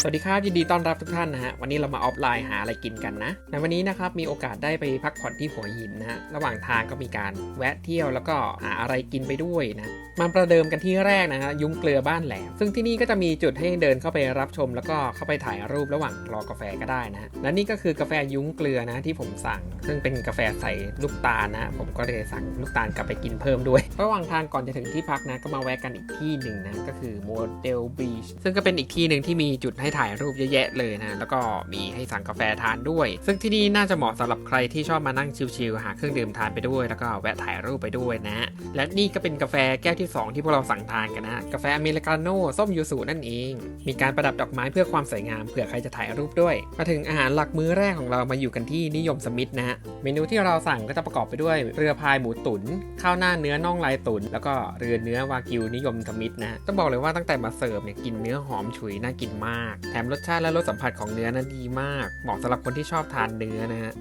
สวัสดีครับยินดีต้อนรับทุกท่านนะฮะวันนี้เรามาออฟไลน์หาอะไรกินกันนะในวันนี้นะครับมีโอกาสได้ไปพักผ่อนที่หัวหินนะฮะระหว่างทางก็มีการแวะเที่ยวแล้วก็หาอะไรกินไปด้วยนะมาประเดิมกันที่แรกนะฮะยุ้งเกลือบ้านแหลมซึ่งที่นี่ก็จะมีจุดให้เดินเข้าไปรับชม แล้วก็เข้าไปถ่ายรูประหว่างรอกาแฟก็ได้นะฮะและนี่ก็คือกาแฟยุ้งเกลือนะที่ผมสั่ง ซึ่งเป็นกาแฟใส่ลูกตาลนะฮะผมก็เลยสั่งลูกตาลกลับไปกินเพิ่มด้วย ระหว่างทางก่อนจะถึงที่พักนะก็มาแวะกันอีกที่หนึ่งนะก็คือโมเดลบีชซึ่งก็เป็นอีกที่หนึ่งที่มีจุดให้ถ่ายรูปเยอะแยะเลยนะ แล้วก็มีให้สั่งกาแฟทานด้วย ซึ่งที่นี่น่าจะเหมาะสำหรับใครที่ชอบมานั่งชิลๆหาเครื่องดื่มทานไปด้วย แล้วก็แวะถ่ายรูปไปด้วยนะ และนี่ก็เป็นกาแฟแก้วที่ 2 ที่พวกเราสั่งทานกันนะ กาแฟอเมริกาโน่ส้มยูสุนั่นเอง มีการประดับดอกไม้เพื่อความสวยงามเผื่อใครจะถ่ายรูปด้วย มาถึงอาหารหลักมื้อแรกของเรามาอยู่กันที่นิยมสมิธนะ เมนูที่เราสั่งก็จะประกอบไปด้วยเรือพายหมูตุ๋นข้าวหน้าเนื้อน่องลายตุ๋นแล้วก็เรือเนื้อวากิวนิยมสมิธนะต้องบอกเลยว่าตั้งแต่มาเสิร์ฟเนี่ยกินเนื้อหอมฉุยน่ากินมากแถมรสชาติและรสสัมผัสของเนื้อนั้นดีมาก เหมาะสำหรับคนที่ชอบทานเนื้อนะฮะ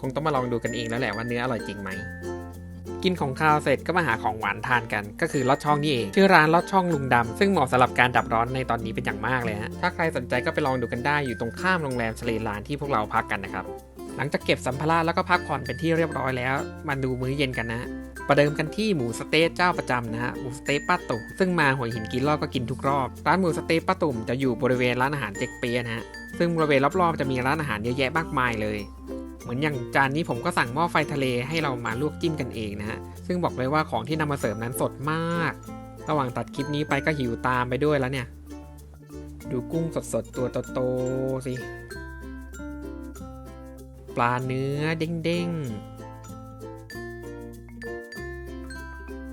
คงต้องมาลองดูกันเองแล้วแหละว่าเนื้ออร่อยจริงไหม กินของคาวเสร็จก็มาหาของหวานทานกัน ก็คือลอดช่องนี่เอง ชื่อร้านลอดช่องลุงดำซึ่งเหมาะสำหรับการดับร้อนในตอนนี้เป็นอย่างมากเลยฮะ ถ้าใครสนใจก็ไปลองดูกันได้อยู่ตรงข้ามโรงแรมเฉลลานที่พวกเราพักกันนะครับ หลังจากเก็บสัมภาระแล้วก็พักผ่อนเป็นที่เรียบร้อยแล้ว มาดูมื้อเย็นกันนะประเดิมกันที่หมูสเต๊ะเจ้าประจำนะฮะหมูสเต๊ะป้าตุ่มซึ่งมาหัวหินกินรอบก็กินทุกรอบ ร้านหมูสเต๊ะป้าตุ่มจะอยู่บริเวณร้านอาหารเจ๊กเปียนะฮะซึ่งบริเวณรอบๆจะมีร้านอาหารเยอะแยะมากมายเลย เหมือนอย่างจานนี้ผมก็สั่งหม้อไฟทะเลให้เรามาลวกจิ้มกันเองนะฮะซึ่งบอกเลยว่าของที่นำมาเสริมนั้นสดมาก ระหว่างตัดคลิปนี้ไปก็หิวตามไปด้วยแล้วเนี่ย ดูกุ้งสดๆตัวโตๆสิ ปลาเนื้อเด้งๆ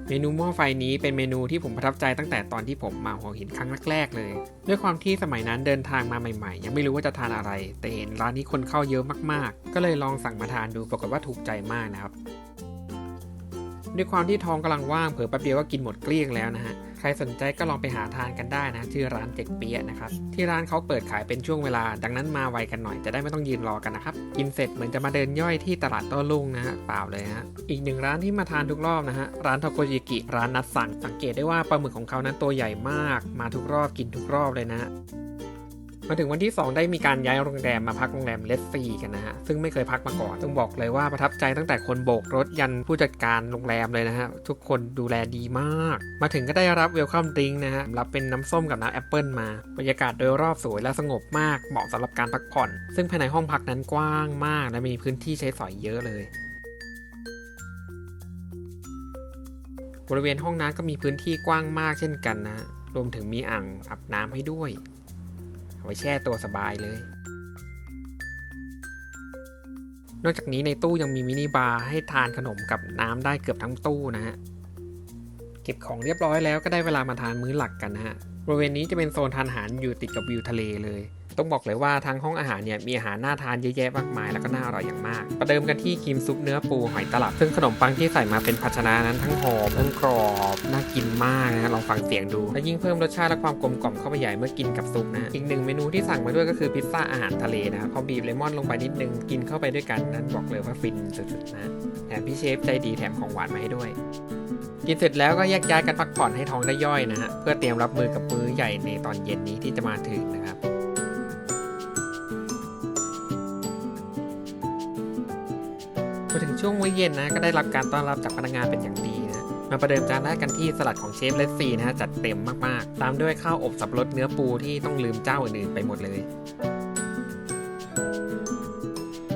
เมนูหม้อไฟนี้เป็นเมนูที่ผมประทับใจตั้งแต่ตอนที่ผมมาหัวหินครั้งแรกๆเลย ด้วยความที่สมัยนั้นเดินทางมาใหม่ๆ ยังไม่รู้ว่าจะทานอะไร แต่เห็นร้านนี้คนเข้าเยอะมากๆ ก็เลยลองสั่งมาทานดูปรากฏว่าถูกใจมากนะครับ ด้วยความที่ท้องกำลังว่างเผลอแป๊บเดียวก็กินหมดเกลี้ยงแล้วนะฮะ รสนใจก็ลองไปหาทานกันได้นะชื่อร้านเจ็กเปียะนะครับที่ร้านเขาเปิดขายเป็นช่วงเวลา ดังนั้นมาไวกันหน่อยจะได้ไม่ต้องยืนรอกันนะครับกินเสร็จเหมือนจะมาเดินย่อยที่ตลาดโต้รุ่งนะฮะเปล่าเลยฮะอีกหนึ่งร้านที่มาทานทุกรอบนะฮะร้านทาโกยากิร้านนัดสั่งสังเกตได้ว่าปลาหมึกของเขานั้นตัวใหญ่มาก มาทุกรอบกินทุกรอบเลยนะ มาถึงวันที่ 2 ได้มีการย้ายโรงแรมมาพักโรงแรมเลสซีกันนะฮะ ซึ่งไม่เคยพักมาก่อนต้องบอกเลยว่าประทับใจตั้งแต่คนโบกรถยันผู้จัดการโรงแรมเลยนะฮะ ทุกคนดูแลดีมาก มาถึงก็ได้รับเวลคัมดริงนะฮะ รับเป็นน้ำส้มกับน้ำแอปเปิลมา บรรยากาศโดยรอบสวยและสงบมาก เหมาะสำหรับการพักผ่อน ซึ่งภายในห้องพักนั้นกว้างมากและมีพื้นที่ใช้สอยเยอะเลยบริเวณห้องน้ำก็มีพื้นที่กว้างมากเช่นกันนะ รวมถึงมีอ่างอาบน้ำให้ด้วย ไว้แช่ตัวสบายเลย นอกจากนี้ในตู้ยังมีมินิบาร์ให้ทานขนมกับน้ำได้เกือบทั้งตู้นะฮะ เก็บของเรียบร้อยแล้วก็ได้เวลามาทานมื้อหลักกันนะฮะ บริเวณนี้จะเป็นโซนทานอาหารอยู่ติดกับวิวทะเลเลย ต้องบอกเลยว่าทางห้องอาหารเนี่ยมีอาหารน่าทานเยอะแยะมากมายแล้วก็น่าอร่อยอย่างมาก ประเดิมกันที่ครีมซุปเนื้อปูหอยตลับ ซึ่งขนมปังที่ใส่มาเป็นภาชนะนั้นทั้งหอมทั้งกรอบน่ากินมากนะลองฟังเสียงดู และยิ่งเพิ่มรสชาติและความกลมกล่อมเข้าไปใหญ่เมื่อกินกับซุปนะอีกหนึ่งเมนูที่สั่งมาด้วยก็คือพิซซ่าอาหารทะเลนะครับพอบีบเลมอนลงไปนิดนึงกินเข้าไปด้วยกันนั้นบอกเลยว่าฟินสุดๆนะแถมพี่เชฟใจดีแถมของหวานมาให้ด้วยกินเสร็จแล้วก็แยกย้ายกันพักผ่อนให้ท้องได้ย่อยนะฮะเพื่อเตรียมรับมือกับมื้อใหญ่ในตอนเย็นนี้ที่จะมาถึงนะครับ พอถึงช่วงมื้อเย็นนะก็ได้รับการต้อนรับจากพนักงานเป็นอย่างดีนะมาประเดิมจานแรกกันที่สลัดของเชฟเลสซี่นะฮะจัดเต็มมากๆ ตามด้วยข้าวอบสับปะรดเนื้อปูที่ต้องลืมเจ้าอื่นๆไปหมดเลย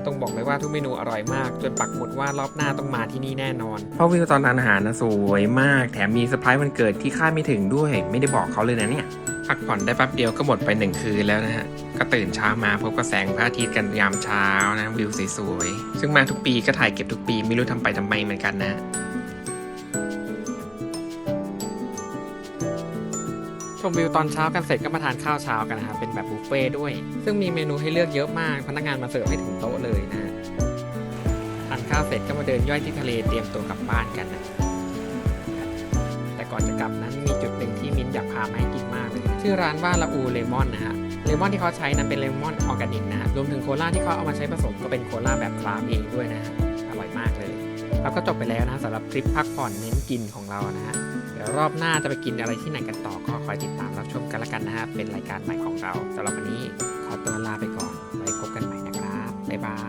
ต้องบอกเลยว่าทุกเมนูอร่อยมาก จนปักหมุดว่ารอบหน้าต้องมาที่นี่แน่นอน เพราะวิวตอนทานอาหารนะสวยมาก แถมมีเซอร์ไพรส์วันเกิดที่คาดไม่ถึงด้วย ไม่ได้บอกเขาเลยนะเนี่ยพักผ่อนได้แป๊บเดียวก็หมดไปหนึ่งคืนแล้วนะฮะ ก็ตื่นเช้ามาพบกับแสงพระอาทิตย์กันยามเช้านะวิวสวยๆ ซึ่งมาทุกปีก็ถ่ายเก็บทุกปีไม่รู้ทำไปทำไมเหมือนกันนะ ชมวิวตอนเช้ากันเสร็จก็มาทานข้าวเช้ากันนะครับเป็นแบบบุฟเฟ่ต์ด้วย ซึ่งมีเมนูให้เลือกเยอะมาก พนักงานมาเสิร์ฟให้ถึงโต๊ะเลยนะทานข้าวเสร็จก็มาเดินย่อยที่ทะเลเตรียมตัวกลับบ้านกันนะแต่ก่อนจะกลับนั้นมีจุดหนึ่งที่มิ้นอยากพามาให้กินมากเลย ชื่อร้านว่าละอูเลมอนนะฮะเลมอนที่เขาใช้นั้นเป็นเลมอนออร์แกนิกนะรวมถึงโคลาที่เขาเอามาใช้ผสมก็เป็นโคลาแบบคราฟเองด้วยนะอร่อยมากเลย แล้วก็จบไปแล้วนะสำหรับทริปพักผ่อนเน้นกินของเรานะฮะี๋ยวรอบหน้าจะไปกินอะไรที่ไหนกันต่อก็คอยติดตามรับชมกันละกันนะฮะเป็นรายการใหม่ของเราสำหรับวันนี้ขอตัวลาไปก่อนไว้พบกันใหม่นะครับบ๊ายบาย